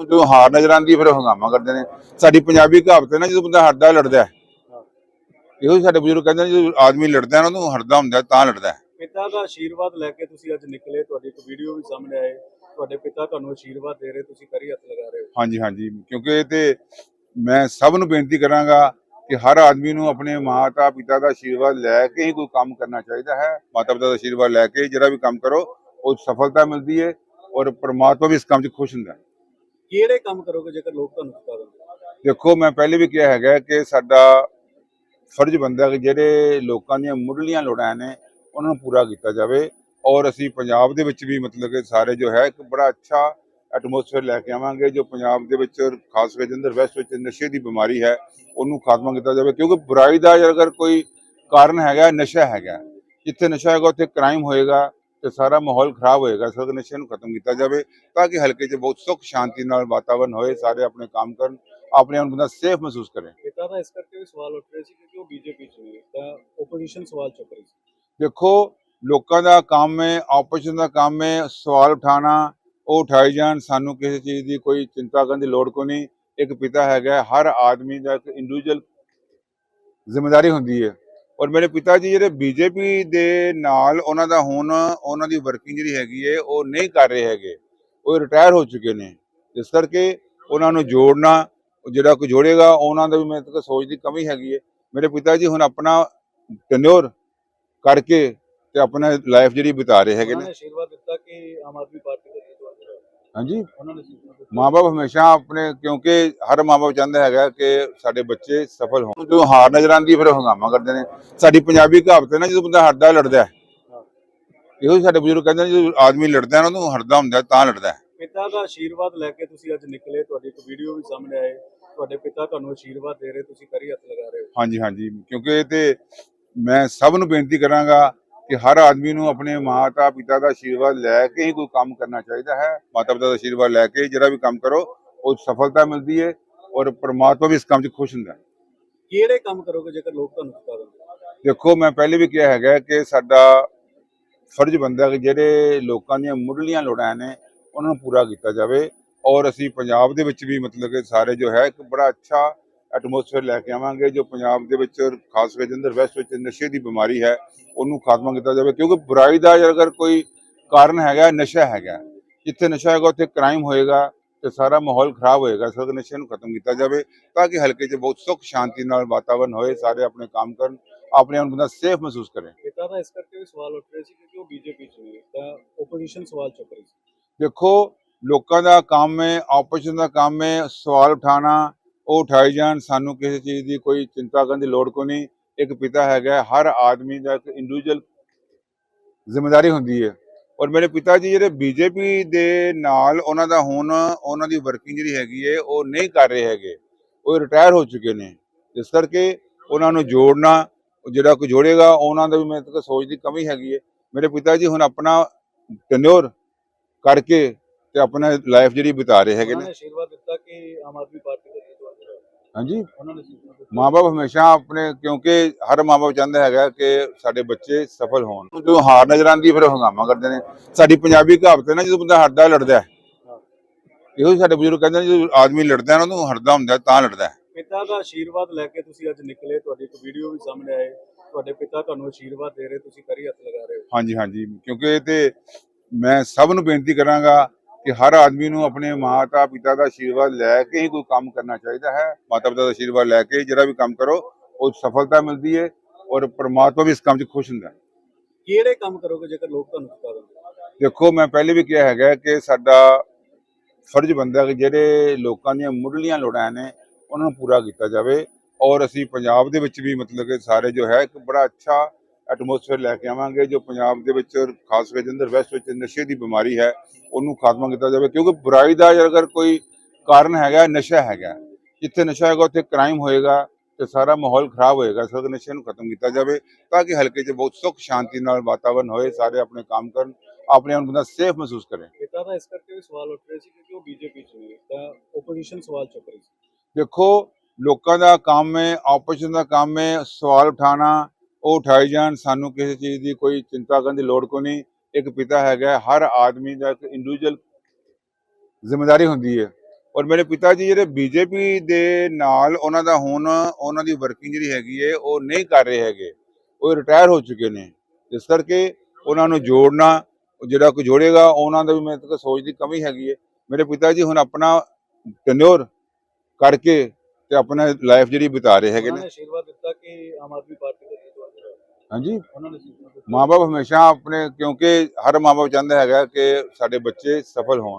ਜਦੋਂ ਹਾਰ ਨਜ਼ਰ ਆਉਂਦੀ ਹੈ, ਫਿਰ ਹੰਗਾਮਾ ਕਰਦੇ ਨੇ। ਸਾਡੀ ਪੰਜਾਬੀ ਕਹਾਵਤ ਹੈ ਨਾ ਜਦੋਂ ਬੰਦਾ ਹੱਡਦਾ ਲੜਦਾ ਹੈ। ਇਹੋ ਸਾਡੇ ਬਜ਼ੁਰਗ ਕਹਿੰਦੇ ਨੇ ਜਦੋਂ ਆਦਮੀ ਲੜਦਾ ਹੈ ਨਾ ਉਹਨੂੰ ਹਰਦਾ ਹੁੰਦਾ ਤਾਂ ਲੜਦਾ ਹੈ। ਪਿਤਾ ਦਾ ਆਸ਼ੀਰਵਾਦ ਲੈ ਕੇ ਤੁਸੀਂ ਅੱਜ ਨਿਕਲੇ ਤੁਹਾਡੀ ਇੱਕ ਵੀਡੀਓ ਵੀ ਸਾਹਮਣੇ ਆਏ ਤੁਹਾਡੇ ਪਿਤਾ ਤੁਹਾਨੂੰ ਆਸ਼ੀਰਵਾਦ ਦੇ ਰਹੇ ਤੁਸੀਂ ਕਰੀ ਹੱਥ ਲਗਾ ਰਹੇ ਹੋ। ਹਾਂਜੀ ਹਾਂਜੀ। ਕਿਉਂਕਿ ਇਹ ਤੇ ਮੈਂ ਸਭ ਨੂੰ ਬੇਨਤੀ ਕਰਾਂਗਾ ਕਿ ਹਰ ਆਦਮੀ ਨੂੰ ਆਪਣੇ ਮਾਤਾ ਪਿਤਾ ਦਾ ਆਸ਼ੀਰਵਾਦ ਲੈ ਕੇ ਹੀ ਕੋਈ ਕੰਮ ਕਰਨਾ ਚਾਹੀਦਾ ਹੈ। ਮਾਤਾ ਪਿਤਾ ਦਾ ਆਸ਼ੀਰਵਾਦ ਲੈ ਕੇ ਜਿਹੜਾ ਵੀ ਕੰਮ ਕਰੋ ਉਹ ਸਫਲਤਾ ਮਿਲਦੀ ਹੈ ਔਰ ਪ੍ਰਮਾਤਮਾ ਵੀ ਇਸ ਕੰਮ 'ਚ ਖੁਸ਼ ਹੁੰਦਾ ਹੈ। ਕਿਹੜੇ ਕੰਮ ਕਰੋਗੇ ਜੇਕਰ ਲੋਕ ਤੁਹਾਨੂੰ ਚੁਕਾ ਦੇਣ ਦੇਖੋ, ਮੈਂ ਪਹਿਲੇ ਵੀ ਕਿਹਾ ਹੈਗਾ ਕਿ ਸਾਡਾ ਫਰਜ਼ ਬੰਦਾ ਕਿ ਜਿਹੜੇ ਲੋਕਾਂ ਦੀਆਂ ਮੁੱਢਲੀਆਂ ਲੋੜਾਂ ਨੇ, ਉਹਨਾਂ ਨੂੰ ਪੂਰਾ ਕੀਤਾ ਜਾਵੇ। ਔਰ ਅਸੀਂ ਪੰਜਾਬ ਦੇ ਵਿੱਚ ਵੀ ਮਤਲਬ ਕਿ ਸਾਰੇ ਜੋ ਹੈ, ਇੱਕ ਬੜਾ ਅੱਛਾ ਐਟਮੋਸਫੇਅਰ ਲੈ ਕੇ ਆਵਾਂਗੇ, ਜੋ ਪੰਜਾਬ ਦੇ ਵਿੱਚ ਖਾਸ ਕਰਕੇ ਜਲੰਧਰ ਵੈਸਟ ਵਿੱਚ ਨਸ਼ੇ ਦੀ ਬਿਮਾਰੀ ਹੈ, ਉਹਨੂੰ ਖਾਤਮਾ ਕੀਤਾ ਜਾਵੇ। ਕਿਉਂਕਿ ਬੁਰਾਈ ਦਾ ਅਗਰ ਕੋਈ ਕਾਰਨ ਹੈਗਾ, ਨਸ਼ਾ ਹੈਗਾ, ਜਿੱਥੇ ਨਸ਼ਾ ਹੈਗਾ, ਉੱਥੇ ਕ੍ਰਾਈਮ ਹੋਏਗਾ। ਤੇ ਸਾਰਾ ਮਾਹੌਲ ਖਰਾਬ ਹੋਏਗਾ ਇਸ ਕਰਕੇ ਨਸ਼ੇ ਨੂੰ ਖਤਮ ਕੀਤਾ ਜਾਵੇ ਤਾਂ ਕਿ ਹਲਕੇ 'ਚ ਬਹੁਤ ਸੁੱਖ ਸ਼ਾਂਤੀ ਨਾਲ ਵਾਤਾਵਰਨ ਹੋਏ ਸਾਰੇ ਆਪਣੇ ਕੰਮ ਕਰਨ ਆਪਣੇ ਆਪ ਨੂੰ ਬੰਦਾ ਸੇਫ ਮਹਿਸੂਸ ਕਰੇ। ਪਿਤਾ ਦਾ ਇਸ ਕਰਕੇ ਵੀ ਸਵਾਲ ਉੱਠ ਰਹੇ ਸੀ ਕਿਉਂਕਿ ਉਹ ਬੀਜੇਪੀ ਚ ਨੇ ਤਾਂ ਆਪੋਜੀਸ਼ਨ ਸਵਾਲ ਚੁੱਕ ਰਹੀ ਸੀ। ਦੇਖੋ ਲੋਕਾਂ ਦਾ ਕੰਮ ਹੈ ਆਪੋਜੀਸ਼ਨ ਦਾ ਕੰਮ ਹੈ ਸਵਾਲ ਉਠਾਉਣਾ ਉਹ ਉਠਾਈ ਜਾਣ ਸਾਨੂੰ ਕਿਸੇ ਚੀਜ਼ ਦੀ ਕੋਈ ਚਿੰਤਾ ਕਰਨ ਦੀ ਲੋੜ ਕੋ ਨਹੀਂ। ਇੱਕ ਪਿਤਾ ਹੈਗਾ ਹਰ ਆਦਮੀ ਦਾ ਇੱਕ ਇੰਡੀਵਿਜੂਅਲ ਜ਼ਿੰਮੇਵਾਰੀ ਹੁੰਦੀ ਹੈ। ਔਰ ਮੇਰੇ ਪਿਤਾ ਜੀ ਜਿਹੜੇ ਬੀਜੇਪੀ ਦੇ ਨਾਲ ਉਹਨਾਂ ਦਾ ਹੁਣ ਉਹਨਾਂ ਦੀ ਵਰਕਿੰਗ ਜਿਹੜੀ ਹੈਗੀ ਹੈ ਉਹ ਨਹੀਂ ਕਰ ਰਹੇ ਹੈਗੇ। ਉਹ ਰਿਟਾਇਰ ਹੋ ਚੁੱਕੇ ਨੇ। ਇਸ ਕਰਕੇ ਉਹਨਾਂ ਨੂੰ ਜੋੜਨਾ, ਜਿਹੜਾ ਕੋਈ ਜੋੜੇਗਾ, ਉਹਨਾਂ ਦਾ ਵੀ ਮੇਰੇ ਤੱਕ ਸੋਚ ਦੀ ਕਮੀ ਹੈਗੀ ਹੈ ਮੇਰੇ ਪਿਤਾ ਜੀ ਹੁਣ ਆਪਣਾ ਟੈਨਿਓਰ ਕਰਕੇ ਤੇ ਆਪਣਾ ਲਾਈਫ ਜਿਹੜੀ ਬਿਤਾ ਰਹੇ ਹੈਗੇ ਨੇ ਆਸ਼ੀਰਵਾਦ ਦਿੱਤਾ ਕਿ ਆਮ ਆਦਮੀ ਪਾਰਟੀ ਦਾ ਹਾਂਜੀ। ਮਾਪੇ ਹਮੇਸ਼ਾ ਆਪਣੇ ਕਿਉਂਕਿ ਹਰ ਮਾਪੇ ਚਾਹੁੰਦਾ ਹੈਗਾ ਕਿ ਸਾਡੇ ਬੱਚੇ ਸਫਲ ਹੋਣ। ਜਦੋਂ ਹਾਰ ਨਜ਼ਰ ਆਉਂਦੀ ਹੈ, ਫਿਰ ਹੰਗਾਮਾ ਕਰਦੇ ਨੇ। ਸਾਡੀ ਪੰਜਾਬੀ ਕਹਾਵਤ ਹੈ ਨਾ ਜਦੋਂ ਬੰਦਾ ਹੱਡਦਾ ਲੜਦਾ ਹੈ। ਇਹੋ ਸਾਡੇ ਬਜ਼ੁਰਗ ਕਹਿੰਦੇ ਨੇ ਜਦੋਂ ਆਦਮੀ ਲੜਦਾ ਹੈ ਨਾ ਉਹਨੂੰ ਹਰਦਾ ਹੁੰਦਾ ਤਾਂ ਲੜਦਾ ਹੈ। ਪਿਤਾ ਦਾ ਆਸ਼ੀਰਵਾਦ ਲੈ ਕੇ ਤੁਸੀਂ ਅੱਜ ਨਿਕਲੇ ਤੁਹਾਡੀ ਇੱਕ ਵੀਡੀਓ ਵੀ ਸਾਹਮਣੇ ਆਏ ਤੁਹਾਡੇ ਪਿਤਾ ਤੁਹਾਨੂੰ ਆਸ਼ੀਰਵਾਦ ਦੇ ਰਹੇ ਤੁਸੀਂ ਕਰੀ ਹੱਥ ਲਗਾ ਰਹੇ ਹੋ। ਹਾਂਜੀ ਹਾਂਜੀ। ਕਿਉਂਕਿ ਇਹ ਤੇ ਮੈਂ ਸਭ ਨੂੰ ਬੇਨਤੀ ਕਰਾਂਗਾ ਕਿ ਹਰ ਆਦਮੀ ਨੂੰ ਆਪਣੇ ਮਾਤਾ ਪਿਤਾ ਦਾ ਆਸ਼ੀਰਵਾਦ ਲੈ ਕੇ ਹੀ ਕੋਈ ਕੰਮ ਕਰਨਾ ਚਾਹੀਦਾ ਹੈ। ਮਾਤਾ ਪਿਤਾ ਦਾ ਆਸ਼ੀਰਵਾਦ ਲੈ ਕੇ ਜਿਹੜਾ ਵੀ ਕੰਮ ਕਰੋ ਉਹ ਸਫਲਤਾ ਮਿਲਦੀ ਹੈ ਔਰ ਪ੍ਰਮਾਤਮਾ ਵੀ ਇਸ ਕੰਮ 'ਚ ਖੁਸ਼ ਹੁੰਦਾ। ਹੈ ਕਿਹੜੇ ਕੰਮ ਕਰੋਗੇ ਜੇਕਰ ਲੋਕ ਤੁਹਾਨੂੰ ਦੇਣ ਦੇਖੋ ਮੈਂ ਪਹਿਲੇ ਵੀ ਕਿਹਾ ਹੈਗਾ ਕਿ ਸਾਡਾ ਫਰਜ਼ ਬੰਦਾ ਕਿ ਜਿਹੜੇ ਲੋਕਾਂ ਦੀਆਂ ਮੁੱਢਲੀਆਂ ਲੋੜਾਂ ਨੇ ਉਹਨਾਂ ਨੂੰ ਪੂਰਾ ਕੀਤਾ ਜਾਵੇ। ਔਰ ਅਸੀਂ ਪੰਜਾਬ ਦੇ ਵਿੱਚ ਵੀ ਮਤਲਬ ਕਿ ਸਾਰੇ ਜੋ ਹੈ ਇੱਕ ਬੜਾ ਅੱਛਾ ਐਟਮੋਸਫੇਅਰ ਲੈ ਕੇ ਆਵਾਂਗੇ ਜੋ ਪੰਜਾਬ ਦੇ ਵਿੱਚ ਖਾਸ ਕਰਕੇ ਜਲੰਧਰ ਵੈਸਟ ਵਿੱਚ ਨਸ਼ੇ ਦੀ ਬਿਮਾਰੀ ਹੈ ਉਹਨੂੰ ਖਾਤਮਾ ਕੀਤਾ ਜਾਵੇ ਕਿਉਂਕਿ ਬੁਰਾਈ ਦਾ ਅਗਰ ਕੋਈ ਕਾਰਨ ਹੈਗਾ ਨਸ਼ਾ ਹੈਗਾ ਜਿੱਥੇ ਨਸ਼ਾ ਹੈਗਾ ਉੱਥੇ ਕ੍ਰਾਈਮ ਹੋਏਗਾ ਤੇ ਸਾਰਾ ਮਾਹੌਲ ਖਰਾਬ ਹੋਏਗਾ ਇਸ ਕਰਕੇ ਨਸ਼ੇ ਨੂੰ ਖਤਮ ਕੀਤਾ ਜਾਵੇ ਤਾਂ ਕਿ ਹਲਕੇ 'ਚ ਬਹੁਤ ਸੁੱਖ ਸ਼ਾਂਤੀ ਨਾਲ ਵਾਤਾਵਰਨ ਹੋਏ ਸਾਰੇ ਆਪਣੇ ਕੰਮ ਕਰਨ ਆਪਣੇ ਆਪ ਨੂੰ ਬੰਦਾ ਸੇਫ ਮਹਿਸੂਸ ਕਰੇ। ਪਿਤਾ ਦਾ ਇਸ ਕਰਕੇ ਵੀ ਸਵਾਲ ਉੱਠ ਰਹੇ ਸੀ ਕਿਉਂਕਿ ਉਹ ਬੀਜੇਪੀ ਚ ਨੇ ਤਾਂ ਆਪੋਜੀਸ਼ਨ ਸਵਾਲ ਚੁੱਕ ਰਹੀ ਸੀ। ਦੇਖੋ ਲੋਕਾਂ ਦਾ ਕੰਮ ਹੈ ਆਪੋਜੀਸ਼ਨ ਦਾ ਕੰਮ ਹੈ ਸਵਾਲ ਉਠਾਉਣਾ ਉਹ ਉਠਾਏ ਜਾਣ, ਸਾਨੂੰ ਕਿਸੇ ਚੀਜ਼ ਦੀ ਕੋਈ ਚਿੰਤਾ ਕਰਨ ਦੀ ਲੋੜ ਕੋ ਨਹੀਂ। ਇੱਕ ਪਿਤਾ ਹੈਗਾ, ਹਰ ਆਦਮੀ ਦਾ ਇੱਕ ਇੰਡੀਵਿਜੂਅਲ ਜ਼ਿੰਮੇਵਾਰੀ ਹੁੰਦੀ ਹੈ। ਔਰ ਮੇਰੇ ਪਿਤਾ ਜੀ ਜਿਹੜੇ ਬੀਜੇਪੀ ਦੇ ਨਾਲ ਉਹਨਾਂ ਦਾ ਹੁਣ ਉਹਨਾਂ ਦੀ ਵਰਕਿੰਗ ਜਿਹੜੀ ਹੈਗੀ ਹੈ, ਉਹ ਨਹੀਂ ਕਰ ਰਹੇ ਹੈਗੇ। ਉਹ ਰਿਟਾਇਰ ਹੋ ਚੁੱਕੇ ਨੇ। ਇਸ ਕਰਕੇ ਉਹਨਾਂ ਨੂੰ ਜੋੜਨਾ, ਜਿਹੜਾ ਕੋਈ ਜੋੜੇਗਾ, ਉਹਨਾਂ ਦਾ ਵੀ ਮੇਰੇ ਤੱਕ ਸੋਚ ਦੀ ਕਮੀ ਹੈਗੀ ਹੈ। ਮੇਰੇ ਪਿਤਾ ਜੀ ਹੁਣ ਆਪਣਾ ਟੈਨਿਓਰ ਕਰਕੇ ਤੇ ਆਪਣਾ ਲਾਈਫ ਜਿਹੜੀ ਬਿਤਾ ਰਹੇ ਹੈਗੇ ਨੇ ਆਸ਼ੀਰਵਾਦ ਦਿੱਤਾ ਕਿ ਆਮ ਆਦਮੀ ਪਾਰਟੀ ਹਾਂਜੀ। ਮਾਪੇ ਹਮੇਸ਼ਾ ਆਪਣੇ ਕਿਉਂਕਿ ਹਰ ਮਾਪੇ ਚਾਹੁੰਦਾ ਹੈਗਾ ਕਿ ਸਾਡੇ ਬੱਚੇ ਸਫਲ ਹੋਣ। ਜਦੋਂ ਹਾਰ ਨਜ਼ਰ ਆਉਂਦੀ ਹੈ, ਫਿਰ ਹੰਗਾਮਾ ਕਰਦੇ ਨੇ। ਸਾਡੀ ਪੰਜਾਬੀ ਕਹਾਵਤ ਹੈ ਨਾ ਜਦੋਂ ਬੰਦਾ ਹੱਡਦਾ ਲੜਦਾ ਇਹੋ ਸਾਡੇ ਬਜ਼ੁਰਗ ਕਹਿੰਦੇ ਨੇ ਜਦੋਂ ਆਦਮੀ ਲੜਦਾ ਨਾ ਉਹਨੂੰ ਹਰਦਾ ਹੁੰਦਾ ਤਾਂ ਲੜਦਾ ਹੈ। ਪਿਤਾ ਦਾ ਆਸ਼ੀਰਵਾਦ ਲੈ ਕੇ ਤੁਸੀਂ ਅੱਜ ਨਿਕਲੇ ਤੁਹਾਡੀ ਇੱਕ ਵੀਡੀਓ ਵੀ ਸਾਹਮਣੇ ਆਏ ਤੁਹਾਡੇ ਪਿਤਾ ਤੁਹਾਨੂੰ ਆਸ਼ੀਰਵਾਦ ਦੇ ਰਹੇ ਤੁਸੀਂ ਕਰੀ ਹੱਥ ਲਗਾ ਰਹੇ ਹੋ। ਹਾਂਜੀ ਹਾਂਜੀ। ਕਿਉਂਕਿ ਇਹ ਤੇ ਮੈਂ ਸਭ ਨੂੰ ਬੇਨਤੀ ਕਰਾਂਗਾ ਕਿ ਹਰ ਆਦਮੀ ਨੂੰ ਆਪਣੇ ਮਾਤਾ ਪਿਤਾ ਦਾ ਆਸ਼ੀਰਵਾਦ ਲੈ ਕੇ ਹੀ ਕੋਈ ਕੰਮ ਕਰਨਾ ਚਾਹੀਦਾ ਹੈ। ਮਾਤਾ ਪਿਤਾ ਦਾ ਆਸ਼ੀਰਵਾਦ ਲੈ ਕੇ ਜਿਹੜਾ ਵੀ ਕੰਮ ਕਰੋ ਉਹ ਸਫਲਤਾ ਮਿਲਦੀ ਹੈ ਔਰ ਪ੍ਰਮਾਤਮਾ ਵੀ ਇਸ ਕੰਮ 'ਚ ਖੁਸ਼ ਹੁੰਦਾ ਕਿਹੜੇ ਕੰਮ ਕਰੋਗੇ ਜੇਕਰ ਲੋਕ ਤੁਹਾਨੂੰ ਚੁਕਾ ਦੇਣ ਦੇਖੋ ਮੈਂ ਪਹਿਲੇ ਵੀ ਕਿਹਾ ਹੈਗਾ ਕਿ ਸਾਡਾ ਫਰਜ਼ ਬੰਦਾ ਕਿ ਜਿਹੜੇ ਲੋਕਾਂ ਦੀਆਂ ਮੁੱਢਲੀਆਂ ਲੋੜਾਂ ਨੇ ਉਹਨਾਂ ਨੂੰ ਪੂਰਾ ਕੀਤਾ ਜਾਵੇ। ਔਰ ਅਸੀਂ ਪੰਜਾਬ ਦੇ ਵਿੱਚ ਵੀ ਮਤਲਬ ਕਿ ਸਾਰੇ ਜੋ ਹੈ ਇੱਕ ਬੜਾ ਅੱਛਾ ਐਟਮੋਸਫੇਅਰ ਲੈ ਕੇ ਆਵਾਂਗੇ ਜੋ ਪੰਜਾਬ ਦੇ ਵਿੱਚ ਖਾਸ ਕਰਕੇ ਜਲੰਧਰ ਵੈਸਟ ਵਿੱਚ ਨਸ਼ੇ ਦੀ ਬਿਮਾਰੀ ਹੈ ਉਹਨੂੰ ਖਾਤਮਾ ਕੀਤਾ ਜਾਵੇ ਕਿਉਂਕਿ ਬੁਰਾਈ ਦਾ ਅਗਰ ਕੋਈ ਕਾਰਨ ਹੈਗਾ ਨਸ਼ਾ ਹੈਗਾ ਜਿੱਥੇ ਨਸ਼ਾ ਹੈਗਾ ਉੱਥੇ ਕ੍ਰਾਈਮ ਹੋਏਗਾ ਤੇ ਸਾਰਾ ਮਾਹੌਲ ਖਰਾਬ ਹੋਏਗਾ ਕਰਕੇ ਨਸ਼ੇ ਨੂੰ ਖਤਮ ਕੀਤਾ ਜਾਵੇ ਤਾਂ ਕਿ ਹਲਕੇ 'ਚ ਬਹੁਤ ਸੁੱਖ ਸ਼ਾਂਤੀ ਨਾਲ ਵਾਤਾਵਰਨ ਹੋਏ ਸਾਰੇ ਆਪਣੇ ਕੰਮ ਕਰਨ ਆਪਣੇ ਆਪ ਨੂੰ ਬੰਦਾ ਸੇਫ ਮਹਿਸੂਸ ਕਰੇ। ਪਿਤਾ ਦਾ ਇਸ ਕਰਕੇ ਵੀ ਸਵਾਲ ਉੱਠ ਰਹੇ ਸੀ ਕਿਉਂਕਿ ਉਹ ਬੀਜੇਪੀ ਚ ਨੇ ਤਾਂ ਆਪੋਜੀਸ਼ਨ ਸਵਾਲ ਚੁੱਕ ਰਹੀ ਸੀ। ਦੇਖੋ ਲੋਕਾਂ ਦਾ ਕੰਮ ਹੈ ਆਪੋਜੀਸ਼ਨ ਦਾ ਕੰਮ ਹੈ ਸਵਾਲ ਉਠਾਉਣਾ ਉਹ ਉਠਾਏ ਜਾਣ, ਸਾਨੂੰ ਕਿਸੇ ਚੀਜ਼ ਦੀ ਕੋਈ ਚਿੰਤਾ ਕਰਨ ਦੀ ਲੋੜ ਕੋ ਨਹੀਂ। ਇੱਕ ਪਿਤਾ ਹੈਗਾ ਹਰ ਆਦਮੀ ਦਾ ਇੱਕ ਇੰਡੀਵਿਜੂਅਲ ਜ਼ਿੰਮੇਵਾਰੀ ਹੁੰਦੀ ਹੈ। ਔਰ ਮੇਰੇ ਪਿਤਾ ਜੀ ਜਿਹੜੇ ਬੀਜੇਪੀ ਦੇ ਨਾਲ ਉਹਨਾਂ ਦਾ ਹੁਣ ਉਹਨਾਂ ਦੀ ਵਰਕਿੰਗ ਜਿਹੜੀ ਹੈਗੀ ਹੈ, ਉਹ ਨਹੀਂ ਕਰ ਰਹੇ ਹੈਗੇ। ਉਹ ਰਿਟਾਇਰ ਹੋ ਚੁੱਕੇ ਨੇ। ਇਸ ਕਰਕੇ ਉਹਨਾਂ ਨੂੰ ਜੋੜਨਾ, ਜਿਹੜਾ ਕੋਈ ਜੋੜੇਗਾ, ਉਹਨਾਂ ਦਾ ਵੀ ਮੇਰੇ ਤੱਕ ਸੋਚ ਦੀ ਕਮੀ ਹੈਗੀ ਹੈ। ਮੇਰੇ ਪਿਤਾ ਜੀ ਹੁਣ ਆਪਣਾ ਟੈਨਿਓਰ ਕਰਕੇ ਤੇ ਆਪਣਾ ਲਾਈਫ ਜਿਹੜੀ ਬਿਤਾ ਰਹੇ ਹੈਗੇ ਨੇ ਆਸ਼ੀਰਵਾਦ ਦਿੱਤਾ ਕਿ ਆਮ ਆਦਮੀ ਪਾਰਟੀ ਦੇ ਹਾਂਜੀ। ਉਹਨਾਂ ਨੇ ਮਾਪੇ ਹਮੇਸ਼ਾ ਆਪਣੇ, ਕਿਉਂਕਿ ਹਰ ਮਾਪੇ ਚਾਹੁੰਦਾ ਹੈਗਾ ਕਿ ਸਾਡੇ ਬੱਚੇ ਸਫਲ ਹੋਣ।